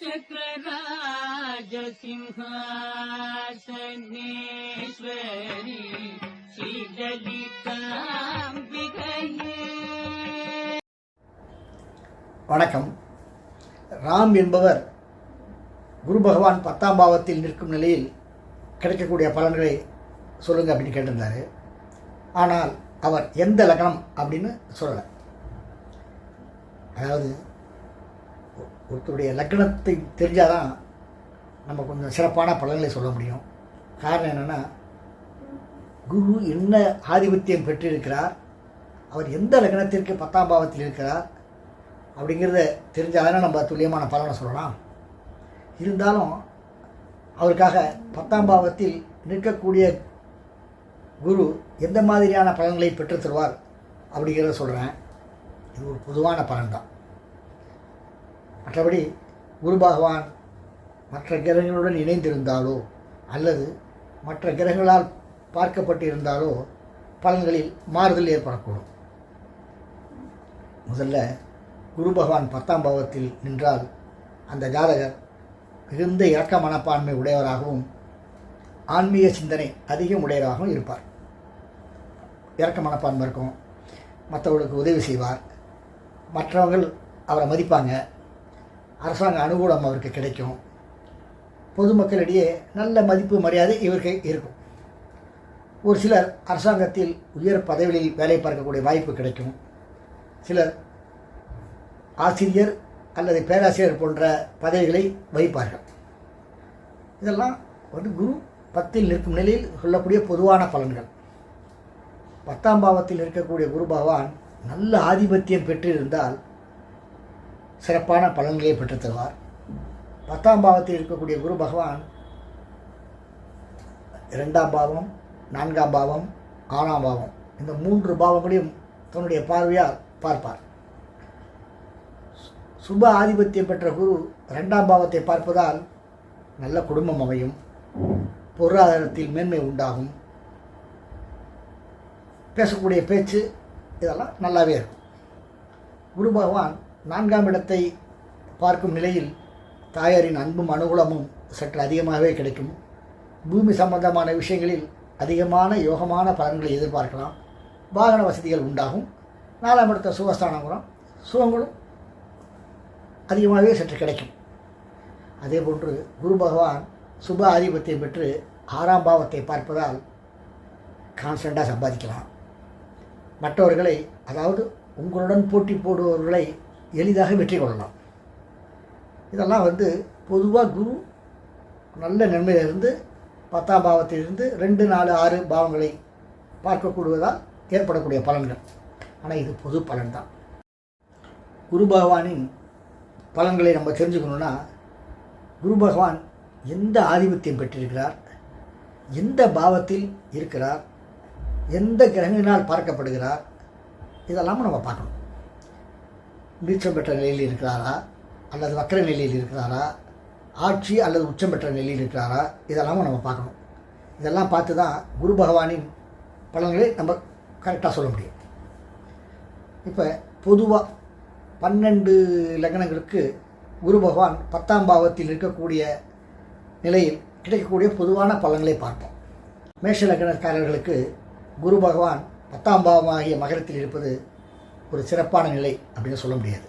श्रीचक्रराजसिंहासनेश्वरी श्रीललिताम्बिकये வணக்கம் ராம் என்பவர் குரு பகவான் பத்தாம் பாவத்தில் நிற்கும் நிலையில் கிடைக்கக்கூடிய பலன்களை சொல்லுங்க அப்படின்னு கேட்டிருந்தாரு ஆனால் அவர் எந்த லக்னம் அப்படின்னு சொல்லலை அதாவது ஒருத்தருடைய லக்னத்தை தெரிஞ்சாதான் நம்ம கொஞ்சம் சிறப்பான பலன்களை சொல்ல முடியும். காரணம் என்னென்னா குரு என்ன ஆதிபத்தியம் பெற்றிருக்கிறார் அவர் எந்த லக்னத்திற்கு பத்தாம் பாவத்தில் இருக்கிறார் அப்படிங்கிறத தெரிஞ்சாதானே நம்ம துல்லியமான பலனை சொல்லலாம். இருந்தாலும் அவருக்காக பத்தாம் பாவத்தில் நிற்கக்கூடிய குரு எந்த மாதிரியான பலன்களை பெற்று தருவார் அப்படிங்கிறத சொல்கிறேன் இது ஒரு பொதுவான பலன் தான் மற்றபடி குரு பகவான் மற்ற கிரகங்களுடன் இணைந்திருந்தாலோ அல்லது மற்ற கிரகங்களால் பார்க்கப்பட்டிருந்தாலோ பலன்களில் மாறுதல் ஏற்படக்கூடும். முதல்ல குரு பகவான் பத்தாம் பாவத்தில் நின்றால் அந்த ஜாதகர் மிகுந்த இரக்க மனப்பான்மை உடையவராகவும் ஆன்மீக சிந்தனை அதிகம் உடையவராகவும் இருப்பார். இரக்க மனப்பான்மை இருக்கும் மற்றவர்களுக்கு உதவி செய்வார். மற்றவர்கள் அவரை மதிப்பாங்க. அரசாங்க அனுகூலம் அவருக்கு கிடைக்கும். பொதுமக்களிடையே நல்ல மதிப்பு மரியாதை இவருக்கு இருக்கும். ஒரு சிலர் அரசாங்கத்தில் உயர் பதவிகளில் வேலை பார்க்கக்கூடிய வாய்ப்பு கிடைக்கும். சிலர் ஆசிரியர் அல்லது பேராசிரியர் போன்ற பதவிகளை வகிப்பார்கள். இதெல்லாம் வந்து குரு பத்தில் நிற்கும் நிலையில் சொல்லக்கூடிய பொதுவான பலன்கள். பத்தாம் பாவத்தில் இருக்கக்கூடிய குரு பகவான் நல்ல ஆதிபத்தியம் பெற்றிருந்தால் சிறப்பான பலன்களை பெற்று தருவார் பத்தாம் பாவத்தில் இருக்கக்கூடிய குரு பகவான் இரண்டாம் பாவம் நான்காம் பாவம் ஆறாம் பாவம் இந்த மூன்று பாவங்களையும் தன்னுடைய பார்வையால் பார்ப்பார். சுப ஆதிபத்தியம் பெற்ற குரு ரெண்டாம் பாவத்தை பார்ப்பதால் நல்ல குடும்பம் அமையும் பொருளாதாரத்தில் மேன்மை உண்டாகும். பேசக்கூடிய பேச்சு இதெல்லாம் நல்லாவே இருக்கும். குரு பகவான் நான்காம் இடத்தை பார்க்கும் நிலையில் தாயாரின் அன்பும் அனுகூலமும் சற்று அதிகமாகவே கிடைக்கும். பூமி சம்பந்தமான விஷயங்களில் அதிகமான யோகமான பலன்களை எதிர்பார்க்கலாம். வாகன வசதிகள் உண்டாகும். நாலாம் இடத்த சுகஸ்தானம் வரும் சுகங்களும் அதிகமாகவே சற்று கிடைக்கும். அதே போன்று குரு பகவான் சுப ஆதிபத்தியம் பெற்று ஆறாம் பாவத்தை பார்ப்பதால் கான்ஸ்டண்ட்டாக சம்பாதிக்கலாம். மற்றவர்களை அதாவது உங்களுடன் போட்டி போடுபவர்களை எளிதாக வெற்றி கொள்ளலாம். இதெல்லாம் வந்து பொதுவாக குரு நல்ல நன்மையிலிருந்து பத்தாம் பாவத்திலிருந்து ரெண்டு நாலு ஆறு பாவங்களை பார்க்கக்கூடுவதால் ஏற்படக்கூடிய பலன்கள். ஆனால் இது பொது பலன் தான் குரு பகவானின் பலன்களை நம்ம தெரிஞ்சுக்கணுன்னா குரு பகவான் எந்த ஆதிபத்தியம் பெற்றிருக்கிறார் எந்த பாவத்தில் இருக்கிறார் எந்த கிரகங்களினால் பார்க்கப்படுகிறார் இதெல்லாமும் நம்ம பார்க்கணும். நீச்சம் பெற்ற நிலையில் இருக்கிறாரா? அல்லது வக்கர நிலையில் இருக்கிறாரா? ஆட்சி அல்லது உச்சம் பெற்ற நிலையில் இருக்கிறாரா? இதெல்லாமும் நம்ம பார்க்கணும். இதெல்லாம் பார்த்து தான் குரு பகவானின் பலன்களை நம்ம கரெக்டாக சொல்ல முடியும். இப்போ பொதுவாக பன்னெண்டு லக்னங்களுக்கு குரு பகவான் பத்தாம் பாவத்தில் இருக்கக்கூடிய நிலையில் கிடைக்கக்கூடிய பொதுவான பலன்களை பார்ப்போம். மேஷ லக்னக்காரர்களுக்கு குரு பகவான் பத்தாம் பாவமாகிய மகரத்தில் இருப்பது ஒரு சிறப்பான நிலை அப்படின்னு சொல்ல முடியாது.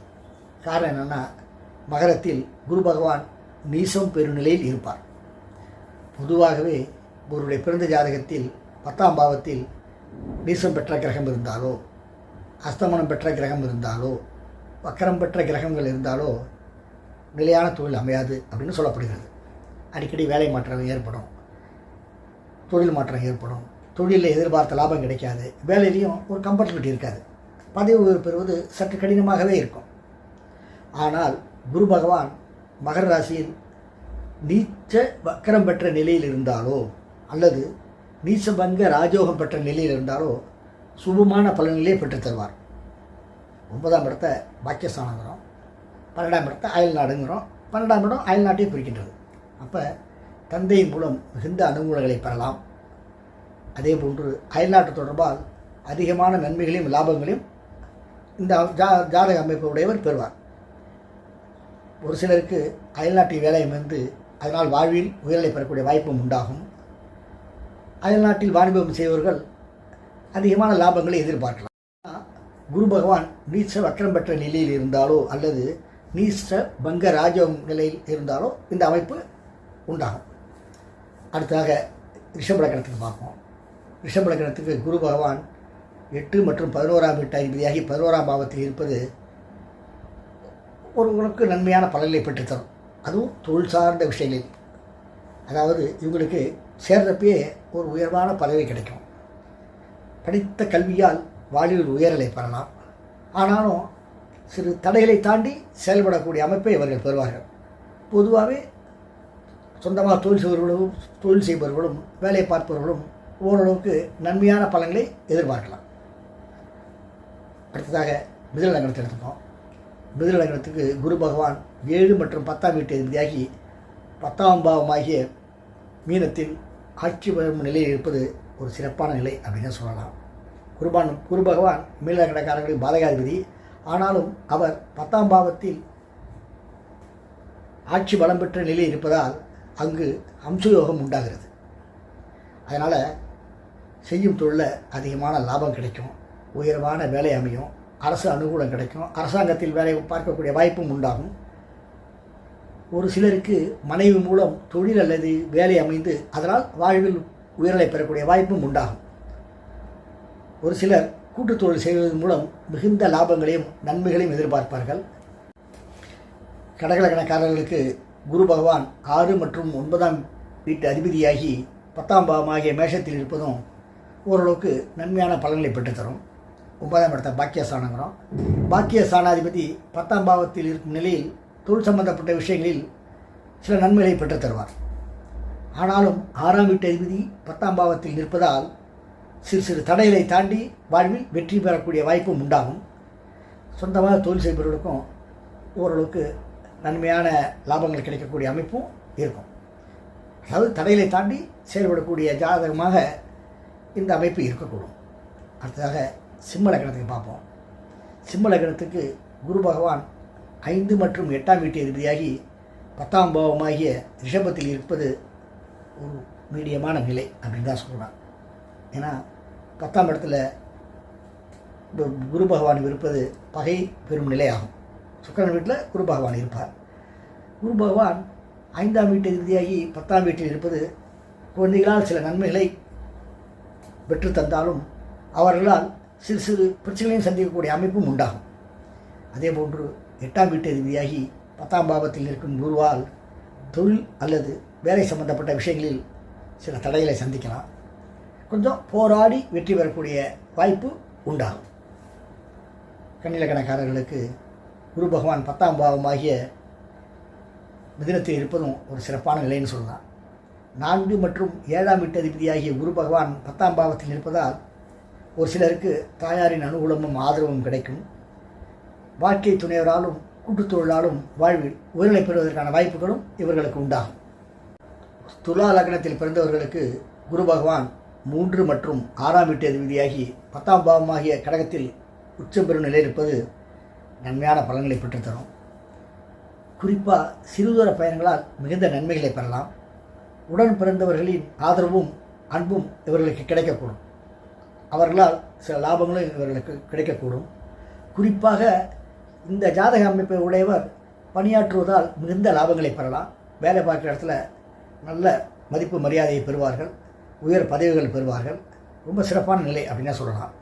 காரணம் என்னென்னா மகரத்தில் குரு பகவான் நீசம் பெருநிலையில் இருப்பார். பொதுவாகவே ஒருவருடைய பிறந்த ஜாதகத்தில் பத்தாம் பாவத்தில் நீசம் பெற்ற கிரகம் இருந்தாலோ அஸ்தமனம் பெற்ற கிரகம் இருந்தாலோ வக்கரம் பெற்ற கிரகங்கள் இருந்தாலோ நிலையான தொழில் அமையாது அப்படின்னு சொல்லப்படுகிறது. அடிக்கடி வேலை மாற்றம் ஏற்படும். தொழில் மாற்றம் ஏற்படும். தொழிலில் எதிர்பார்த்த லாபம் கிடைக்காது. வேலையிலையும் ஒரு கம்ஃபர்டபிலிட்டி இருக்காது. பதவி பெறுவது சற்று கடினமாகவே இருக்கும். ஆனால் குரு பகவான் மகர ராசியில் நீச்ச வக்கரம் பெற்ற நிலையில் இருந்தாலோ அல்லது நீச்சபங்க ராஜோகம் பெற்ற நிலையில் இருந்தாலோ சுபமான பலன்களே பெற்றுத்தருவார் ஒன்பதாம் இடத்தை பாக்கியஸ்தானங்கிறோம். பன்னெண்டாம் இடத்தை அயல் நாடுங்கிறோம். பன்னெண்டாம் இடம் அயல் நாட்டையும் குறிக்கின்றது. அப்போ தந்தையின் மூலம் மிகுந்த அனுகூலங்களை பெறலாம். அதே போன்று அயல்நாட்டு தொடர்பால் அதிகமான நன்மைகளையும் லாபங்களையும் இந்த ஜா ஜாதக அமைப்பு உடையவர் பெறுவார். ஒரு சிலருக்கு அயல்நாட்டில் வேலை அமைந்து அதனால் வாழ்வில் உயர்நிலை பெறக்கூடிய வாய்ப்பும் உண்டாகும். அயல்நாட்டில் வாணிபம் செய்பவர்கள் அதிகமான லாபங்களை எதிர்பார்க்கலாம். குரு பகவான் நீச்ச வக்கரம் பெற்ற நிலையில் இருந்தாலோ அல்லது நீச்ச பங்க ராஜம் நிலையில் இருந்தாலோ இந்த அமைப்பு உண்டாகும். அடுத்ததாக ரிஷபலக்கணத்துக்கு பார்ப்போம். ரிஷபலக்கணத்துக்கு குரு பகவான் எட்டு மற்றும் பதினோராம் வீட்டு அதிபதியாகி பதினோராம் பாவத்தில் இருப்பது ஒருவருக்கு நன்மையான பலன்களை பெற்றுத்தரும். அதுவும் தொழில் சார்ந்த விஷயங்களில். அதாவது இவங்களுக்கு சேர்றப்பயே ஒரு உயர்வான பதவி கிடைக்கும். படித்த கல்வியால் வாழ்வில் உயரலை பெறலாம். ஆனாலும் சிறு தடைகளை தாண்டி செயல்படக்கூடிய அமைப்பை இவர்கள் பெறுவார்கள். பொதுவாகவே சொந்தமாக தொழில் செய்பவர்களும் தொழில் செய்பவர்களும் வேலை பார்ப்பவர்களும் ஓரளவுக்கு நன்மையான பலன்களை எதிர்பார்க்கலாம். அடுத்ததாக மிதில் எடுத்துப்போம். மிதில் குரு பகவான் ஏழு மற்றும் பத்தாம் வீட்டு அதிபதியாகி பத்தாம் பாவமாகிய மீனத்தில் ஆட்சி பெறும் நிலையில் இருப்பது ஒரு சிறப்பான நிலை அப்படின்னு சொல்லலாம். குருபான் குரு பகவான் மீனலங்கணக்காரர்களின் பாதகாதிபதி. ஆனாலும் அவர் பத்தாம் பாவத்தில் ஆட்சி பலம் பெற்ற நிலை இருப்பதால் அங்கு அம்சயோகம் உண்டாகிறது. அதனால் செய்யும் தொழிலில் அதிகமான லாபம் கிடைக்கும். உயர்வான வேலை அமையும். அரசு அனுகூலம் கிடைக்கும். அரசாங்கத்தில் வேலை பார்க்கக்கூடிய வாய்ப்பும் உண்டாகும். ஒரு சிலருக்கு மனைவி மூலம் தொழில் அல்லது வேலை அமைந்து அதனால் வாழ்வில் உயர்நிலை பெறக்கூடிய வாய்ப்பும் உண்டாகும். ஒரு சிலர் கூட்டுத் தொழில் செய்வதன் மூலம் மிகுந்த லாபங்களையும் நன்மைகளையும் எதிர்பார்ப்பார்கள். கடகலக்கணக்காரர்களுக்கு குரு பகவான் ஆறு மற்றும் ஒன்பதாம் வீட்டு அதிபதியாகி பத்தாம் பாவமாகிய மேஷத்தில் இருப்பதும் ஓரளவுக்கு நன்மையான பலன்களை பெற்றுத்தரும். ஒன்பதாம் இடத்த பாக்கிய ஸ்தானங்கிறோம் பாக்கிய சாணாதிபதி பத்தாம் பாவத்தில் இருக்கும் நிலையில் தொழில் சம்பந்தப்பட்ட விஷயங்களில் சில நன்மைகளை பெற்றுத் தருவார். ஆனாலும் ஆறாம் வீட்டு அதிபதி பத்தாம் பாவத்தில் நிற்பதால் சிறு சிறு தடைகளை தாண்டி வாழ்வில் வெற்றி பெறக்கூடிய வாய்ப்பும் உண்டாகும். சொந்தமாக தொழில் செய்பவர்களுக்கும் ஓரளவுக்கு நன்மையான லாபங்கள் கிடைக்கக்கூடிய அமைப்பும் இருக்கும். அதாவது தடைகளை தாண்டி செயல்படக்கூடிய ஜாதகமாக இந்த அமைப்பு இருக்கக்கூடும். அடுத்ததாக சிம்ம லக்னத்துக்கு பார்ப்போம். சிம்ம லக்னத்துக்கு குரு பகவான் ஐந்து மற்றும் எட்டாம் வீட்டு அதிபதியாகி பத்தாம் பாவமாகிய ரிஷபத்தில் இருப்பது ஒரு மீடியமான நிலை அப்படின்னு தான் சொல்கிறான் ஏன்னா பத்தாம் இடத்துல குரு பகவான் இருப்பது பகை பெரும் நிலையாகும். சுக்கரன் வீட்டில் குரு பகவான் இருப்பார். குரு பகவான் ஐந்தாம் வீட்டு இறுதியாகி பத்தாம் வீட்டில் இருப்பது குழந்தைகளால் சில நன்மைகளை பெற்று தந்தாலும் அவர்களால் சிறு சிறு பிரச்சனைகளையும் சந்திக்கக்கூடிய அமைப்பும் உண்டாகும். அதே போன்று எட்டாம் வீட்டு அதிபதியாகி பத்தாம் பாவத்தில் இருக்கும் குருவால் தொழில் அல்லது வேலை சம்பந்தப்பட்ட விஷயங்களில் சில தடைகளை சந்திக்கலாம். கொஞ்சம் போராடி வெற்றி பெறக்கூடிய வாய்ப்பு உண்டாகும். கண்ணிலக்கணக்காரர்களுக்கு குரு பகவான் பத்தாம் பாவமாகிய மிதினத்தில் இருப்பதும் ஒரு சிறப்பான நிலைன்னு சொல்லலாம். நான்கு மற்றும் ஏழாம் வீட்டு அதிபதியாகிய குரு பகவான் பத்தாம் பாவத்தில் இருப்பதால் ஒரு சிலருக்கு தாயாரின் அனுகூலமும் ஆதரவும் கிடைக்கும். வாழ்க்கை துணைவராலும் கூட்டுத்தொழிலாலும் வாழ்வில் உயர்நிலை பெறுவதற்கான வாய்ப்புகளும் இவர்களுக்கு உண்டாகும். துலா லக்னத்தில் பிறந்தவர்களுக்கு குரு பகவான் மூன்று மற்றும் ஆறாம் வீட்டு அதிபதியாகி பத்தாம் பாவமாகிய கடகத்தில் உச்சம் பெறும் நிலை இருப்பது நன்மையான பலன்களை பெற்றுத்தரும். குறிப்பாக சிறுதூர பயணங்களால் மிகுந்த நன்மைகளை பெறலாம். உடன் பிறந்தவர்களின் ஆதரவும் அன்பும் இவர்களுக்கு கிடைக்கக்கூடும். அவர்களால் சில லாபங்களும் இவர்களுக்கு கிடைக்கக்கூடும். குறிப்பாக இந்த ஜாதக அமைப்பை உடையவர் பணியாற்றுவதால் மிகுந்த லாபங்களை பெறலாம். வேலை பார்க்குற இடத்துல நல்ல மதிப்பு மரியாதையை பெறுவார்கள். உயர் பதவிகள் பெறுவார்கள். ரொம்ப சிறப்பான நிலை அப்படின்னா சொல்லலாம்.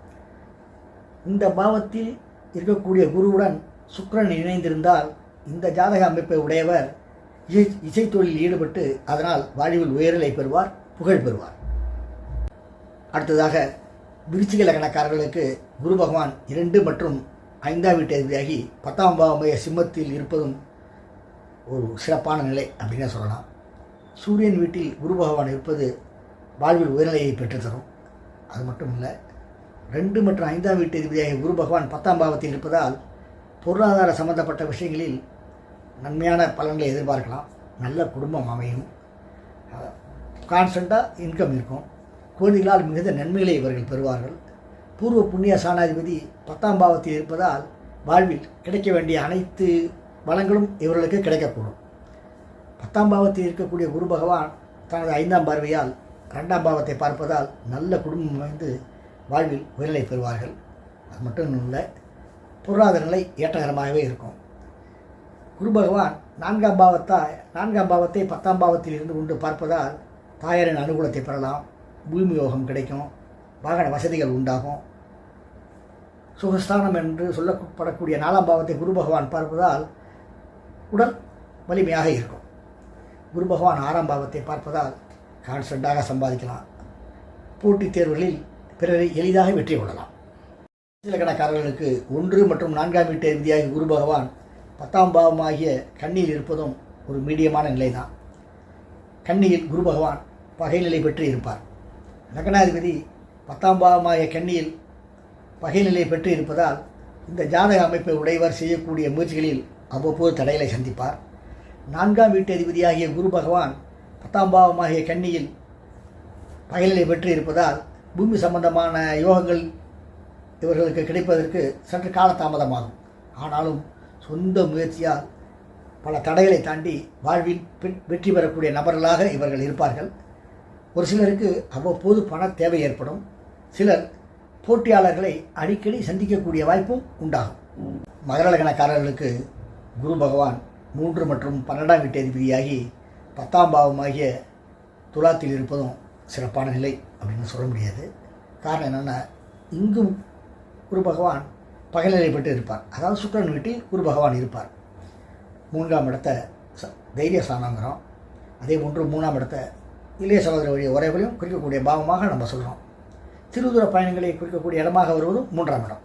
இந்த பாவத்தில் இருக்கக்கூடிய குருவுடன் சுக்கரன் இணைந்திருந்தால் இந்த ஜாதக அமைப்பை உடையவர் இசை இசைத்தொழிலில் ஈடுபட்டு அதனால் வாழ்வில் உயர்நிலை பெறுவார் புகழ் பெறுவார். அடுத்ததாக விருச்சிக லக்னக்காரர்களுக்கு குரு பகவான் இரண்டு மற்றும் ஐந்தாம் வீட்டு அதிபதியாகி பத்தாம் பாவமய சிம்மத்தில் இருப்பதும் ஒரு சிறப்பான நிலை அப்படின்னு சொல்லலாம். சூரியன் வீட்டில் குரு பகவான் இருப்பது வாழ்வில் உயர்நிலையை பெற்றுத்தரும். அது மட்டும் இல்லை ரெண்டு மற்றும் ஐந்தாம் வீட்டு அதிபதியாகிய குரு பகவான் பத்தாம் பாவத்தில் இருப்பதால் பொருளாதார சம்பந்தப்பட்ட விஷயங்களில் நன்மையான பலன்களை எதிர்பார்க்கலாம். நல்ல குடும்பம் அமையும். கான்ஸ்டண்ட்டாக இன்கம் இருக்கும். குழந்தைகளால் மிகுந்த நன்மைகளை இவர்கள் பெறுவார்கள். பூர்வ புண்ணிய சாணாதிபதி பத்தாம் பாவத்தில் இருப்பதால் வாழ்வில் கிடைக்க வேண்டிய அனைத்து வளங்களும் இவர்களுக்கு கிடைக்கக்கூடும். பத்தாம் பாவத்தில் இருக்கக்கூடிய குரு பகவான் தனது ஐந்தாம் பார்வையால் ரெண்டாம் பாவத்தை பார்ப்பதால் நல்ல குடும்பம் அமைந்து வாழ்வில் உயர்நிலை பெறுவார்கள். அது மட்டும் இல்லை பொருளாதார நிலை ஏற்றகரமாகவே இருக்கும். குரு பகவான் நான்காம் பாவத்தால் நான்காம் பாவத்தை பத்தாம் பாவத்தில் இருந்து கொண்டு பார்ப்பதால் தாயாரின் அனுகூலத்தை பெறலாம். பூமி யோகம் கிடைக்கும் வாகன வசதிகள் உண்டாகும். சுகஸ்தானம் என்று சொல்லப்படக்கூடிய நாலாம் பாவத்தை குரு பகவான் பார்ப்பதால் உடல் வலிமையாக இருக்கும். குரு பகவான் ஆறாம் பாவத்தை பார்ப்பதால் கான்ஸ்டண்ட்டாக சம்பாதிக்கலாம். போட்டித் தேர்வுகளில் பிறரை எளிதாக வெற்றி கொள்ளலாம். இலக்கணக்காரர்களுக்கு ஒன்று மற்றும் நான்காம் வீட்டு அதிபதியாகிய குரு பகவான் பத்தாம் பாவமாகிய கண்ணியில் இருப்பதும் ஒரு மீடியமான நிலைதான். கண்ணியில் குரு பகவான் பகைநிலை பெற்று இருப்பார். லக்னாதிபதி பத்தாம் பாவமாகிய கன்னியில் பகைநிலை பெற்று இருப்பதால் இந்த ஜாதக அமைப்பை உடையவர் செய்யக்கூடிய முயற்சிகளில் அவ்வப்போது தடைகளை சந்திப்பார். நான்காம் வீட்டு அதிபதியாகிய குரு பகவான் பத்தாம் பாவமாகிய கண்ணியில் பகைநிலை பெற்று இருப்பதால் பூமி சம்பந்தமான யோகங்கள் இவர்களுக்கு கிடைப்பதற்கு சற்று காலதாமதமாகும். ஆனாலும் சொந்த முயற்சியால் பல தடைகளை தாண்டி வாழ்வில் வெற்றி பெறக்கூடிய நபர்களாக இவர்கள் இருப்பார்கள். ஒரு சிலருக்கு அவ்வப்போது பண தேவை ஏற்படும். சிலர் போட்டியாளர்களை அடிக்கடி சந்திக்கக்கூடிய வாய்ப்பும் உண்டாகும். மகர லக்னக்காரர்களுக்கு குரு பகவான் மூன்று மற்றும் பன்னெண்டாம் வீட்டு அதிபதியாகி பத்தாம் பாவமாகிய துலாத்தில் இருப்பதும் சிறப்பான நிலை அப்படின்னு சொல்ல முடியாது. காரணம் என்னென்னா இங்கும் குரு பகவான் பகல்நிலைப்பட்டு பெற்று இருப்பார். அதாவது சுக்கரன் வீட்டில் குரு பகவான் இருப்பார். மூன்றாம் இடத்த ச- தைரிய ஸ்தானங்கிறோம் அதே போன்று மூணாம் இடத்த இளைய சகோதர வழி உறவுகளையும் குறிக்கக்கூடிய பாவமாக நம்ம சொல்கிறோம் திருதூர பயணங்களை குறிக்கக்கூடிய இடமாக வருவதும் மூன்றாம் இடம்.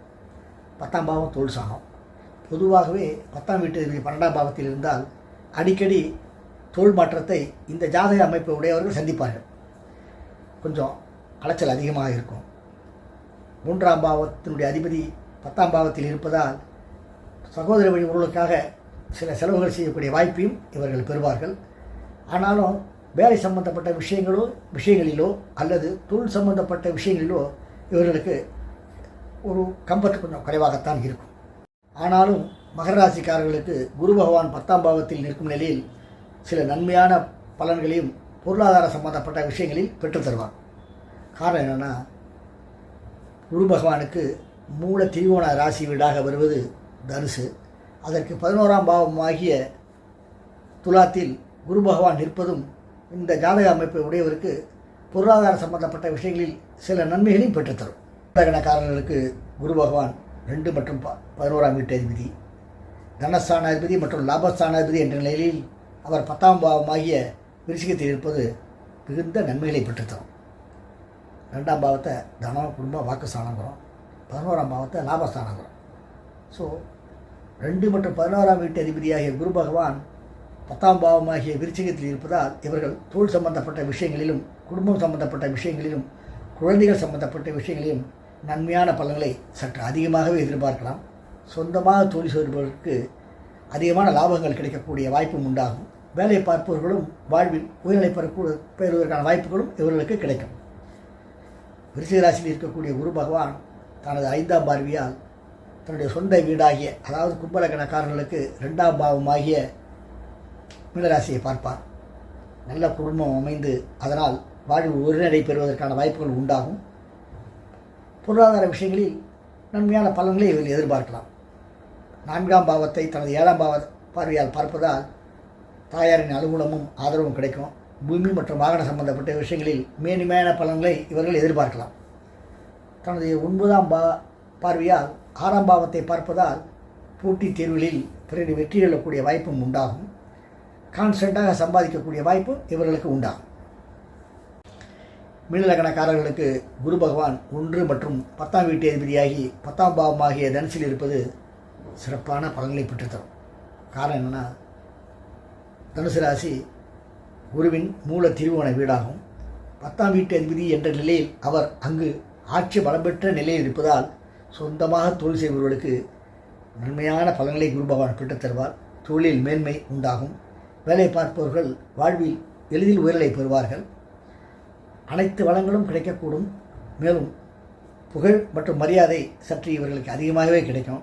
பத்தாம் பாவம் தொழில் சாணம். பொதுவாகவே பத்தாம் வீட்டு பன்னெண்டாம் பாவத்தில் இருந்தால் அடிக்கடி தொழில் மாற்றத்தை இந்த ஜாதக அமைப்பு உடையவர்கள் சந்திப்பார்கள். கொஞ்சம் அலைச்சல் அதிகமாக இருக்கும். மூன்றாம் பாவத்தினுடைய அதிபதி பத்தாம் பாவத்தில் இருப்பதால் சகோதர வழி உறவுகளுக்காக சில செலவுகள் செய்யக்கூடிய வாய்ப்பையும் இவர்கள் பெறுவார்கள். ஆனாலும் வேலை சம்பந்தப்பட்ட விஷயங்களோ விஷயங்களிலோ அல்லது தொழில் சம்பந்தப்பட்ட விஷயங்களிலோ இவர்களுக்கு ஒரு கம்பத்து கொஞ்சம் குறைவாகத்தான் இருக்கும். ஆனாலும் மகர ராசிக்காரர்களுக்கு குரு பகவான் பத்தாம் பாவத்தில் நிற்கும் நிலையில் சில நன்மையான பலன்களையும் பொருளாதார சம்பந்தப்பட்ட விஷயங்களில் பெற்று தருவார். காரணம் என்னென்னா குரு பகவானுக்கு மூல திரிகோண ராசி வீடாக வருவது தனுசு. அதற்கு பதினோராம் பாவமாகிய துலாத்தில் குரு பகவான் நிற்பதும் இந்த ஜாதக அமைப்பு உடையவருக்கு பொருளாதார சம்பந்தப்பட்ட விஷயங்களில் சில நன்மைகளையும் பெற்றுத்தரும். லக்னக்காரர்களுக்கு குரு பகவான் ரெண்டு மற்றும் ப- பதினோராம் வீட்டு அதிபதி தனஸ்தானாதிபதி மற்றும் லாபஸ்தானாதிபதி என்ற நிலையில் அவர் பத்தாம் பாவமாகிய விருச்சிகத்தில் இருப்பது மிகுந்த நன்மைகளை பெற்றுத்தரும். ரெண்டாம் பாவத்தை தனம் குடும்பம் வாக்குஸ்தானங்கிறோம் பதினோராம் பாவத்தை லாபஸ்தானங்கிறோம் ஸோ ரெண்டு மற்றும் பதினோராம் வீட்டு அதிபதியாகிய குரு பகவான் பத்தாம் பாவமாகிய விருச்சிகத்தில் இருப்பதால் இவர்கள் தொழில் சம்பந்தப்பட்ட விஷயங்களிலும் குடும்பம் சம்பந்தப்பட்ட விஷயங்களிலும் குழந்தைகள் சம்பந்தப்பட்ட விஷயங்களிலும் நன்மையான பலன்களை சற்று அதிகமாகவே எதிர்பார்க்கலாம். சொந்தமாக தொழில் செய்பவர்களுக்கு அதிகமான லாபங்கள் கிடைக்கக்கூடிய வாய்ப்பும் உண்டாகும். வேலை பார்ப்பவர்களும் வாழ்வில் உயர்நிலை பெறக்கூட பெறுவதற்கான வாய்ப்புகளும் இவர்களுக்கு கிடைக்கும். விருச்சிகராசியில் இருக்கக்கூடிய குரு பகவான் தனது ஐந்தாம் பார்வையால் தன்னுடைய சொந்த வீடாகிய அதாவது கும்பலக்கணக்காரர்களுக்கு ரெண்டாம் பாவமாகிய மீனராசியை பார்ப்பார். நல்ல குடும்பம் அமைந்து அதனால் வாழ்வு ஒருநிலை பெறுவதற்கான வாய்ப்புகள் உண்டாகும். பொருளாதார விஷயங்களில் நன்மையான பலன்களை இவர்கள் எதிர்பார்க்கலாம். நான்காம் பாவத்தை தனது ஏழாம் பாவ பார்வையால் பார்ப்பதால் தாயாரின் அனுகூலமும் ஆதரவும் கிடைக்கும். பூமி மற்றும் வாகன சம்பந்தப்பட்ட விஷயங்களில் மேன்மையான பலன்களை இவர்கள் எதிர்பார்க்கலாம். தனது ஒன்பதாம் பா பார்வையால் ஆறாம் பாவத்தை பார்ப்பதால் போட்டித் தேர்வுகளில் பிறகு வெற்றி கொள்ளக்கூடிய வாய்ப்பும் உண்டாகும். கான்ஸ்டண்ட்டாக சம்பாதிக்கக்கூடிய வாய்ப்பு இவர்களுக்கு உண்டாகும். மீனலக்கணக்காரர்களுக்கு குரு பகவான் ஒன்று மற்றும் பத்தாம் வீட்டு அதிபதியாகி பத்தாம் பாவமாகிய தனுசில் இருப்பது சிறப்பான பலன்களை பெற்றுத்தரும். காரணம் என்னென்னா தனுசு ராசி குருவின் மூல திருவோண வீடாகும். பத்தாம் வீட்டு அதிபதி என்ற நிலையில் அவர் அங்கு ஆட்சி பலம் பெற்ற நிலையில் இருப்பதால் சொந்தமாக தொழில் செய்பவர்களுக்கு நன்மையான பலன்களை குரு பகவான் பெற்றுத் தருவார் தொழிலில் மேன்மை உண்டாகும். வேலை பார்ப்பவர்கள் வாழ்வில் எளிதில் உயர்நிலை பெறுவார்கள். அனைத்து வளங்களும் கிடைக்கக்கூடும். மேலும் புகழ் மற்றும் மரியாதை சற்று இவர்களுக்கு அதிகமாகவே கிடைக்கும்.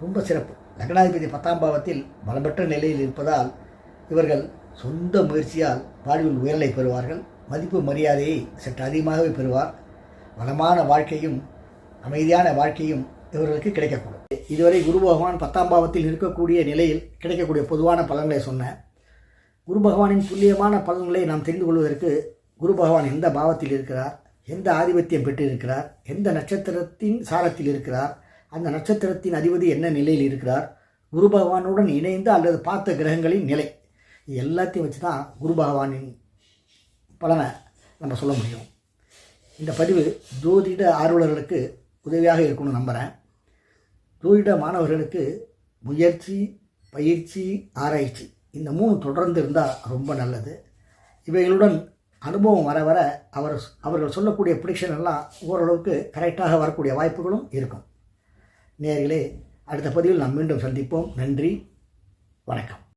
ரொம்ப சிறப்பு. லக்னாதிபதி பத்தாம் பாவத்தில் பலப்பெற்ற நிலையில் இருப்பதால் இவர்கள் சொந்த முயற்சியால் வாழ்வில் உயர்நிலை பெறுவார்கள். மதிப்பு மரியாதையை சற்று அதிகமாகவே பெறுவார். வளமான வாழ்க்கையும் அமைதியான வாழ்க்கையும் இவர்களுக்கு கிடைக்கக்கூடும். இதுவரை குரு பகவான் பத்தாம் பாவத்தில் இருக்கக்கூடிய நிலையில் கிடைக்கக்கூடிய பொதுவான பலன்களை சொன்னேன். குரு பகவானின் துல்லியமான பலன்களை நாம் தெரிந்து கொள்வதற்கு குரு பகவான் எந்த பாவத்தில் இருக்கிறார்? எந்த ஆதிபத்தியம் பெற்றிருக்கிறார்? எந்த நட்சத்திரத்தின் சாரத்தில் இருக்கிறார்? அந்த நட்சத்திரத்தின் அதிபதி என்ன நிலையில் இருக்கிறார்? குரு பகவானுடன் இணைந்து அல்லது பார்த்த கிரகங்களின் நிலை. இது எல்லாத்தையும் வச்சு தான் குரு பகவானின் பலனை நம்ம சொல்ல முடியும். இந்த பதிவு ஜோதிட ஆர்வலர்களுக்கு உதவியாக இருக்கும்னு நம்புகிறேன் ஜோதிட மாணவர்களுக்கு முயற்சி பயிற்சி ஆராய்ச்சி. இந்த மூணு தொடர்ந்து இருந்தால் ரொம்ப நல்லது. இவைகளுடன் அனுபவம் வர வர அவர் அவர்கள் சொல்லக்கூடிய ப்ரிடிக்ஷன் எல்லாம் ஓரளவுக்கு கரெக்டாக வரக்கூடிய வாய்ப்புகளும் இருக்கும். நேர்களே அடுத்த பதிவில் நாம் மீண்டும் சந்திப்போம். நன்றி வணக்கம்.